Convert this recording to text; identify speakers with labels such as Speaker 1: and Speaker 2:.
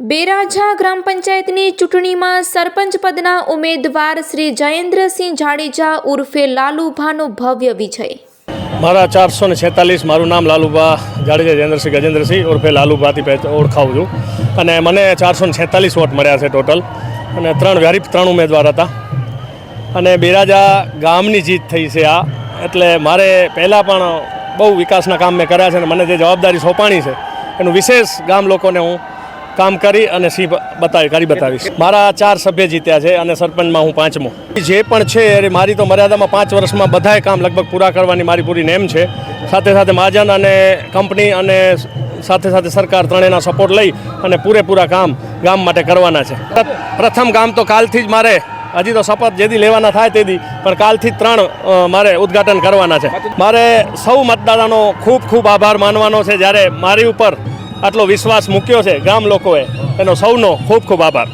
Speaker 1: બેરાજા ગ્રામ પંચાયતની ચૂંટણીમાં સરપંચ પદના ઉમેદવાર શ્રી જયેન્દ્રસિંહ જાડેજા ઉર્ફે લાલુભાનો ભવ્ય વિજય.
Speaker 2: મારા ચારસો ને છેતાલીસ, મારું નામ લાલુભા જાડેજા જયેન્દ્રસિંહ ગજેન્દ્રસિંહ ઉર્ફે લાલુભાથી ઓળખાવું છું. અને મને ચારસો ને છેતાલીસ વોટ મળ્યા છે ટોટલ. અને ત્રણ વ્યારી ત્રણ ઉમેદવાર હતા. અને બિરાજા ગામની જીત થઈ છે આ. એટલે મારે પહેલાં પણ બહુ વિકાસના કામ મેં કર્યા છે અને મને જે જવાબદારી સોંપાણી છે, એનું વિશેષ ગામ લોકોને હું કામ કરી અને સી બતાવી કરી બતાવીશ. મારા ચાર સભ્ય જીત્યા છે અને સરપંચમાં હું પાંચમો. જે પણ છે, એ મારી તો મર્યાદામાં પાંચ વર્ષમાં બધાય કામ લગભગ પૂરા કરવાની મારી પૂરી નેમ છે. સાથે સાથે મહાજન અને કંપની અને સાથે સાથે સરકાર ત્રણેયના સપોર્ટ લઈ અને પૂરેપૂરા કામ ગામ માટે કરવાના છે. પ્રથમ કામ તો કાલથી જ મારે. હજી તો શપથ જેથી લેવાના થાય તેથી પણ કાલથી ત્રણ મારે ઉદ્ઘાટન કરવાના છે. મારે સૌ મતદાતાનો ખૂબ ખૂબ આભાર માનવાનો છે. જ્યારે મારી ઉપર આટલો વિશ્વાસ મૂક્યો છે ગામ લોકોએ. એનો સૌનો ખૂબ ખૂબ આભાર.